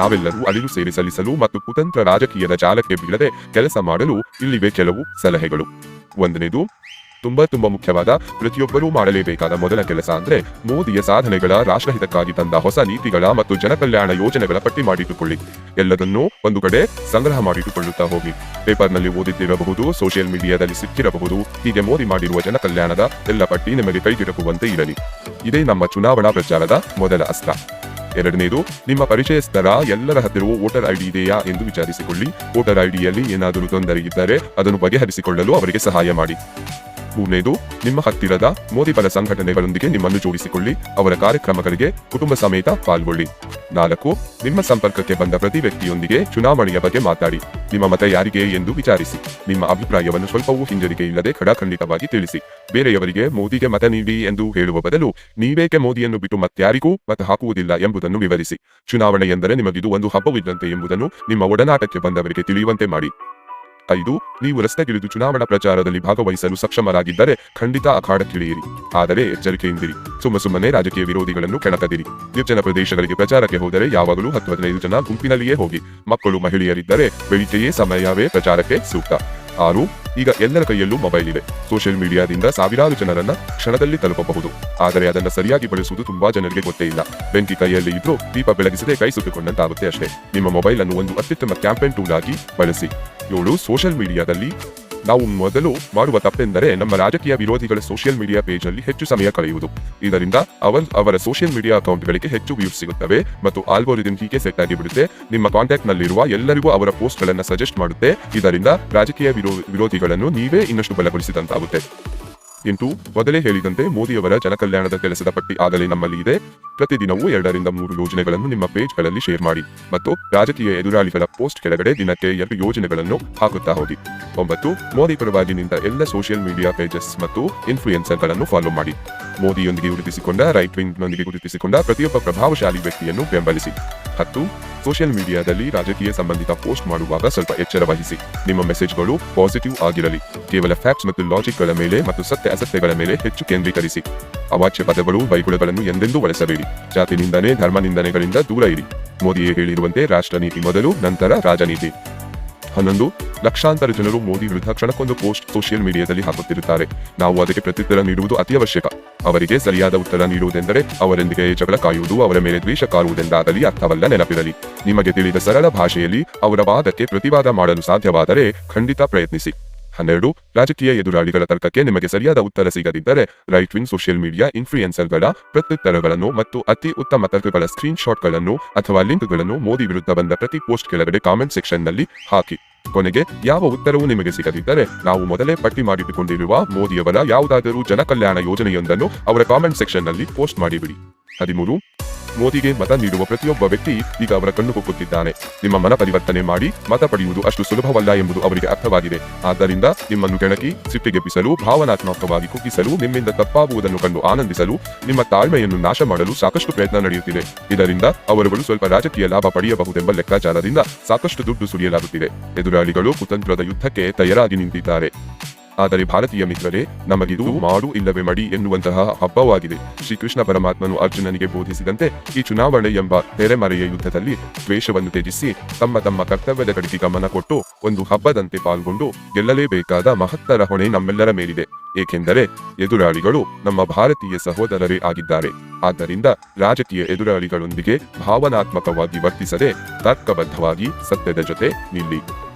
ನಾವೆಲ್ಲರೂ ಅಳಿಲು ಸೇರಿ ಸಲ್ಲಿಸಲು ಮತ್ತು ಕುತಂತ್ರ ರಾಜಕೀಯದ ಜಾಲಕ್ಕೆ ಬೀಳದೆ ಕೆಲಸ ಮಾಡಲು ಇಲ್ಲಿವೆ ಕೆಲವು ಸಲಹೆಗಳು. ಒಂದನೇದು, ತುಂಬಾ ತುಂಬಾ ಮುಖ್ಯವಾದ ಪ್ರತಿಯೊಬ್ಬರೂ ಮಾಡಲೇಬೇಕಾದ ಮೊದಲ ಕೆಲಸ ಅಂದ್ರೆ ಮೋದಿಯ ಸಾಧನೆಗಳ ರಾಷ್ಟ್ರಹಿತಕ್ಕಾಗಿ ತಂದ ಹೊಸ ನೀತಿಗಳ ಮತ್ತು ಜನಕಲ್ಯಾಣ ಯೋಜನೆಗಳ ಪಟ್ಟಿ ಮಾಡಿಟ್ಟುಕೊಳ್ಳಿ. ಎಲ್ಲದನ್ನೂ ಒಂದು ಕಡೆ ಸಂಗ್ರಹ ಮಾಡಿಟ್ಟುಕೊಳ್ಳುತ್ತಾ ಹೋಗಿ. ಪೇಪರ್ನಲ್ಲಿ ಓದಿದ್ದಿರಬಹುದು, ಸೋಷಿಯಲ್ ಮೀಡಿಯಾದಲ್ಲಿ ಸಿಕ್ಕಿರಬಹುದು, ಹೀಗೆ ಮೋದಿ ಮಾಡಿರುವ ಜನಕಲ್ಯಾಣದ ಎಲ್ಲ ಪಟ್ಟಿ ನಿಮಗೆ ಕೈಗೆಟಕುವಂತೆ ಇರಲಿ. ಇದೇ ನಮ್ಮ ಚುನಾವಣಾ ಪ್ರಚಾರದ ಮೊದಲ ಅಸ್ತ್ರ ಎರಡನೇದು, ನಿಮ್ಮ ಪರಿಚಯಸ್ಥರ ಎಲ್ಲರ ಹತ್ತಿರವೂ ವೋಟರ್ ಐಡಿ ಇದೆಯಾ ಎಂದು ವಿಚಾರಿಸಿಕೊಳ್ಳಿ. ವೋಟರ್ ಐಡಿಯಲ್ಲಿ ಏನಾದರೂ ತೊಂದರೆ ಇದ್ದರೆ ಅದನ್ನು ಬಗೆಹರಿಸಿಕೊಳ್ಳಲು ಅವರಿಗೆ ಸಹಾಯ ಮಾಡಿ. ಮೂರನೇದು ನಿಮ್ಮ ಹತ್ತಿರದ ಮೋದಿ ಪರ ಸಂಘಟನೆಗಳೊಂದಿಗೆ ನಿಮ್ಮನ್ನು ಜೋಡಿಸಿಕೊಳ್ಳಿ. ಅವರ ಕಾರ್ಯಕ್ರಮಗಳಿಗೆ ಕುಟುಂಬ ಸಮೇತ ಪಾಲ್ಗೊಳ್ಳಿ. ನಾಲ್ಕು, ನಿಮ್ಮ ಸಂಪರ್ಕಕ್ಕೆ ಬಂದ ಪ್ರತಿ ವ್ಯಕ್ತಿಯೊಂದಿಗೆ ಚುನಾವಣೆಯ ಬಗ್ಗೆ ಮಾತಾಡಿ. ನಿಮ್ಮ ಮತ ಯಾರಿಗೆ ಎಂದು ವಿಚಾರಿಸಿ. ನಿಮ್ಮ ಅಭಿಪ್ರಾಯವನ್ನು ಸ್ವಲ್ಪವೂ ಹಿಂಜರಿಕೆ ಇಲ್ಲದೆ ಖಡಾಖಂಡಿತವಾಗಿ ತಿಳಿಸಿ. ಬೇರೆಯವರಿಗೆ ಮೋದಿಗೆ ಮತ ನೀಡಿ ಎಂದು ಹೇಳುವ ಬದಲು, ನೀವೇಕೆ ಮೋದಿಯನ್ನು ಬಿಟ್ಟು ಮತ್ಯಾರಿಗೂ ಮತ ಹಾಕುವುದಿಲ್ಲ ಎಂಬುದನ್ನು ವಿವರಿಸಿ. ಚುನಾವಣೆ ಎಂದರೆ ನಿಮಗಿದು ಒಂದು ಹಬ್ಬವಿದ್ದಂತೆ ಎಂಬುದನ್ನು ನಿಮ್ಮ ಒಡನಾಟಕ್ಕೆ ಬಂದವರಿಗೆ ತಿಳಿಯುವಂತೆ ಮಾಡಿ. ಐದು, ನೀವು ರಸ್ತೆಗಿಳಿದು ಚುನಾವಣಾ ಪ್ರಚಾರದಲ್ಲಿ ಭಾಗವಹಿಸಲು ಸಕ್ಷಮರಾಗಿದ್ದರೆ ಖಂಡಿತ ಅಖಾಡಕ್ಕಿಳಿಯಿರಿ ಆದರೆ ಎಚ್ಚರಿಕೆಯಿಂದಿರಿ. ಸುಮ್ಮ ಸುಮ್ಮನೆ ರಾಜಕೀಯ ವಿರೋಧಿಗಳನ್ನು ಕೆಣಕದಿರಿ. ನಿರ್ಜನ ಪ್ರದೇಶಗಳಿಗೆ ಪ್ರಚಾರಕ್ಕೆ ಹೋದರೆ ಯಾವಾಗಲೂ ಹತ್ತು, ಹದಿನೈದು ಜನ ಗುಂಪಿನಲ್ಲಿಯೇ ಹೋಗಿ. ಮಕ್ಕಳು, ಮಹಿಳೆಯರಿದ್ದರೆ ಬೆಳಿಗ್ಗೆಯೇ ಸಮಯವೇ ಪ್ರಚಾರಕ್ಕೆ ಸೂಕ್ತ. ಆರು. ಈಗ ಎಲ್ಲರ ಕೈಯಲ್ಲೂ ಮೊಬೈಲ್ ಇದೆ. ಸೋಷಿಯಲ್ ಮೀಡಿಯಾದಿಂದ ಸಾವಿರಾರು ಜನರನ್ನ ಕ್ಷಣದಲ್ಲಿ ತಲುಪಬಹುದು. ಆದರೆ ಅದನ್ನ ಸರಿಯಾಗಿ ಬಳಸುವುದು ತುಂಬಾ ಜನರಿಗೆ ಗೊತ್ತೇ ಇಲ್ಲ. ಬೆಂಕಿ ಕೈಯಲ್ಲಿ ಇದ್ರೂ ದೀಪ ಬೆಳಗಿಸದೆ ಕೈ ಸುಟ್ಟುಕೊಂಡಂತಾಗುತ್ತೆ ಅಷ್ಟೇ. ನಿಮ್ಮ ಮೊಬೈಲ್ ಅನ್ನು ಒಂದು ಅತ್ಯುತ್ತಮ ಕ್ಯಾಂಪೇನ್ ಟೂಲ್ ಆಗಿ ಬಳಸಿ. ಏಳು. ಸೋಷಿಯಲ್ ಮೀಡಿಯಾದಲ್ಲಿ ನಾವು ಮೊದಲು ಮಾಡುವ ತಪ್ಪೆಂದರೆ ನಮ್ಮ ರಾಜಕೀಯ ವಿರೋಧಿಗಳ ಸೋಷಿಯಲ್ ಮೀಡಿಯಾ ಪೇಜ್ ಅಲ್ಲಿ ಹೆಚ್ಚು ಸಮಯ ಕಳೆಯುವುದು. ಇದರಿಂದ ಅವರ್, ಅವರ ಸೋಷಿಯಲ್ ಮೀಡಿಯಾ ಅಕೌಂಟ್ಗಳಿಗೆ ಹೆಚ್ಚು ವ್ಯೂಸ್ ಸಿಗುತ್ತವೆ ಮತ್ತು ಆಲ್ಗೋರಿದಮ್ ಹೀಗೆ ಸೆಟ್ ಆಗಿ ಬಿಡುತ್ತೆ. ನಿಮ್ಮ ಕಾಂಟ್ಯಾಕ್ಟ್ ನಲ್ಲಿರುವ ಎಲ್ಲರಿಗೂ ಅವರ ಪೋಸ್ಟ್ ಗಳನ್ನ ಸಜೆಸ್ಟ್ ಮಾಡುತ್ತೆ. ಇದರಿಂದ ರಾಜಕೀಯ ವಿರೋ, ವಿರೋಧಿಗಳನ್ನು ನೀವೇ ಇನ್ನಷ್ಟು ಬಲಪಡಿಸಿದಂತಾಗುತ್ತೆ ಎಂಟು ಮೊದಲೇ ಹೇಳಿದಂತೆ ಮೋದಿಯವರ ಜನಕಲ್ಯಾಣದ ಕೆಲಸದ ಪಟ್ಟಿ ಆಗಲೇ ನಮ್ಮಲ್ಲಿ ಇದೆ. ಪ್ರತಿದಿನವೂ ಎರಡರಿಂದ ಮೂರು ಯೋಜನೆಗಳನ್ನು ನಿಮ್ಮ ಪೇಜ್ಗಳಲ್ಲಿ ಶೇರ್ ಮಾಡಿ ಮತ್ತು ರಾಜಕೀಯ ಎದುರಾಳಿಗಳ ಪೋಸ್ಟ್ ಕೆಳಗಡೆ ದಿನಕ್ಕೆ ಎರಡು ಯೋಜನೆಗಳನ್ನು ಹಾಕುತ್ತಾ ಹೋಗಿ. ಒಂಬತ್ತು, ಮೋದಿ ಪರವಾಗಿ ನಿಂತ ಎಲ್ಲ ಸೋಷಿಯಲ್ ಮೀಡಿಯಾ ಪೇಜಸ್ ಮತ್ತು ಇನ್ಫ್ಲೂಯೆನ್ಸರ್ಗಳನ್ನು ಫಾಲೋ ಮಾಡಿ. ಮೋದಿಯೊಂದಿಗೆ ಗುರುತಿಸಿಕೊಂಡ ರೈಟ್ ವಿಂಗ್ನೊಂದಿಗೆ ಗುರುತಿಸಿಕೊಂಡ ಪ್ರತಿಯೊಬ್ಬ ಪ್ರಭಾವಶಾಲಿ ವ್ಯಕ್ತಿಯನ್ನು ಬೆಂಬಲಿಸಿ. ಹತ್ತು ಸೋಷಿಯಲ್ ಮೀಡಿಯಾದಲ್ಲಿ ರಾಜಕೀಯ ಸಂಬಂಧಿತ ಪೋಸ್ಟ್ ಮಾಡುವಾಗ ಸ್ವಲ್ಪ ಎಚ್ಚರ ವಹಿಸಿ. ನಿಮ್ಮ ಮೆಸೇಜ್ಗಳು ಪಾಸಿಟಿವ್ ಆಗಿರಲಿ. ಕೇವಲ ಫ್ಯಾಕ್ಟ್ಸ್ ಮತ್ತು ಲಾಜಿಕ್ಗಳ ಮೇಲೆ ಮತ್ತು ಸತ್ಯ ಅಸತ್ಯಗಳ ಮೇಲೆ ಹೆಚ್ಚು ಕೇಂದ್ರೀಕರಿಸಿ. ಅವಾಚ್ಯ ಪದಗಳು ಬೈಗುಳಗಳನ್ನು ಎಂದೆಂದೂ ಬಳಸಬೇಡಿ. ಜಾತಿ ನಿಂದನೆ, ಧರ್ಮ ನಿಂದನೆಗಳಿಂದ ದೂರ ಇರಿ. ಮೋದಿಯೇ ಹೇಳಿರುವಂತೆ ರಾಷ್ಟ್ರ ನೀತಿ ಮೊದಲು, ನಂತರ ರಾಜನೀತಿ. ಹನ್ನೊಂದು ಲಕ್ಷಾಂತರ ಜನರು ಮೋದಿ ವಿರುದ್ಧ ಕ್ಷಣಕ್ಕೊಂದು ಪೋಸ್ಟ್ ಸೋಷಿಯಲ್ ಮೀಡಿಯಾದಲ್ಲಿ ಹಾಕುತ್ತಿರುತ್ತಾರೆ. ನಾವು ಅದಕ್ಕೆ ಪ್ರತ್ಯುತ್ತರ ನೀಡುವುದು ಅತ್ಯವಶ್ಯಕ. ಅವರಿಗೆ ಸರಿಯಾದ ಉತ್ತರ ನೀಡುವುದೆಂದರೆ ಅವರೊಂದಿಗೆ ಜಗಳ ಕಾಯುವುದು, ಅವರ ಮೇಲೆ ದ್ವೇಷ ಕಾರುವುದೆಂದಾಗಲಿ ಅರ್ಥವಲ್ಲ ನೆನಪಿರಲಿ. ನಿಮಗೆ ತಿಳಿದ ಸರಳ ಭಾಷೆಯಲ್ಲಿ ಅವರ ವಾದಕ್ಕೆ ಪ್ರತಿವಾದ ಮಾಡಲು ಸಾಧ್ಯವಾದರೆ ಖಂಡಿತ ಪ್ರಯತ್ನಿಸಿ. ಹನ್ನೆರಡು, ರಾಜಕೀಯ ಎದುರಾಳಿಗಳ ತರ್ಕಕ್ಕೆ ನಿಮಗೆ ಸರಿಯಾದ ಉತ್ತರ ಸಿಗದಿದ್ದರೆ ರೈಟ್ ವಿಂಗ್ ಸೋಷಿಯಲ್ ಮೀಡಿಯಾ ಇನ್ಫ್ಲೂಯೆನ್ಸರ್ಗಳ ಪ್ರತ್ಯುತ್ತರಗಳನ್ನು ಮತ್ತು ಅತಿ ಉತ್ತಮ ತರ್ಕಗಳ ಸ್ಕ್ರೀನ್ಶಾಟ್ಗಳನ್ನು ಅಥವಾ ಲಿಂಕ್ಗಳನ್ನು ಮೋದಿ ವಿರುದ್ಧ ಬಂದ ಪ್ರತಿ ಪೋಸ್ಟ್ ಕೆಳಗಡೆ ಕಾಮೆಂಟ್ ಸೆಕ್ಷನ್ನಲ್ಲಿ ಹಾಕಿ. ಕೊನೆಗೆ ಯಾವ ಉತ್ತರವೂ ನಿಮಗೆ ಸಿಗದಿದ್ದರೆ ನಾವು ಮೊದಲೇ ಪಟ್ಟಿ ಮಾಡಿಟ್ಟುಕೊಂಡಿರುವ ಮೋದಿಯವರ ಯಾವುದಾದರೂ ಜನಕಲ್ಯಾಣ ಯೋಜನೆಯೊಂದನ್ನು ಅವರ ಕಾಮೆಂಟ್ ಸೆಕ್ಷನ್ನಲ್ಲಿ ಪೋಸ್ಟ್ ಮಾಡಿಬಿಡಿ. ಹದಿಮೂರು ಮೋದಿಗೆ ಮತ ನೀಡುವ ಪ್ರತಿಯೊಬ್ಬ ವ್ಯಕ್ತಿ ಈಗ ಅವರ ಕಣ್ಣು ಕುಕ್ಕುತ್ತಿದ್ದಾನೆ. ನಿಮ್ಮ ಮನ ಪರಿವರ್ತನೆ ಮಾಡಿ ಮತ ಪಡೆಯುವುದು ಅಷ್ಟು ಸುಲಭವಲ್ಲ ಎಂಬುದು ಅವರಿಗೆ ಅರ್ಥವಾಗಿದೆ. ಆದ್ದರಿಂದ ನಿಮ್ಮನ್ನು ಕೆಣಕಿ ಸಿಟ್ಟಿಗೆಬ್ಬಿಸಲು ಭಾವನಾತ್ಮಕವಾಗಿ ಕುಗ್ಗಿಸಲು, ನಿಮ್ಮಿಂದ ತಪ್ಪಾಗುವುದನ್ನು ಕಂಡು ಆನಂದಿಸಲು, ನಿಮ್ಮ ತಾಳ್ಮೆಯನ್ನು ನಾಶ ಮಾಡಲು ಸಾಕಷ್ಟು ಪ್ರಯತ್ನ ನಡೆಯುತ್ತಿದೆ. ಇದರಿಂದ ಅವರುಗಳು ಸ್ವಲ್ಪ ರಾಜಕೀಯ ಲಾಭ ಪಡೆಯಬಹುದೆಂಬ ಲೆಕ್ಕಾಚಾರದಿಂದ ಸಾಕಷ್ಟು ದುಡ್ಡು ಸುರಿಯಲಾಗುತ್ತಿದೆ. ಎದುರಾಳಿಗಳು ಕುತಂತ್ರದ ಯುದ್ಧಕ್ಕೆ ತಯಾರಾಗಿ ನಿಂತಿದ್ದಾರೆ. ಆದರೆ ಭಾರತೀಯ ಮಿತ್ರರೇ, ನಮಗಿದು ಮಾಡು ಇಲ್ಲವೇ ಮಡಿ ಎನ್ನುವಂತಹ ಹಬ್ಬವಾಗಿದೆ. ಶ್ರೀಕೃಷ್ಣ ಪರಮಾತ್ಮನು ಅರ್ಜುನನಿಗೆ ಬೋಧಿಸಿದಂತೆ ಈ ಚುನಾವಣೆ ಎಂಬ ತೆರೆಮರೆಯ ಯುದ್ಧದಲ್ಲಿ ದ್ವೇಷವನ್ನು ತ್ಯಜಿಸಿ ತಮ್ಮ ತಮ್ಮ ಕರ್ತವ್ಯದ ಕಡೆಗೆ ಗಮನ ಕೊಟ್ಟು ಒಂದು ಹಬ್ಬದಂತೆ ಪಾಲ್ಗೊಂಡು ಗೆಲ್ಲಲೇಬೇಕಾದ ಮಹತ್ತರ ಹೊಣೆ ನಮ್ಮೆಲ್ಲರ ಮೇಲಿದೆ. ಏಕೆಂದರೆ ಎದುರಾಳಿಗಳು ನಮ್ಮ ಭಾರತೀಯ ಸಹೋದರರೇ ಆಗಿದ್ದಾರೆ. ಆದ್ದರಿಂದ ರಾಜಕೀಯ ಎದುರಾಳಿಗಳೊಂದಿಗೆ ಭಾವನಾತ್ಮಕವಾಗಿ ವರ್ತಿಸದೆ ತರ್ಕಬದ್ಧವಾಗಿ ಸತ್ಯದ ಜೊತೆ ನಿಲ್ಲಿ.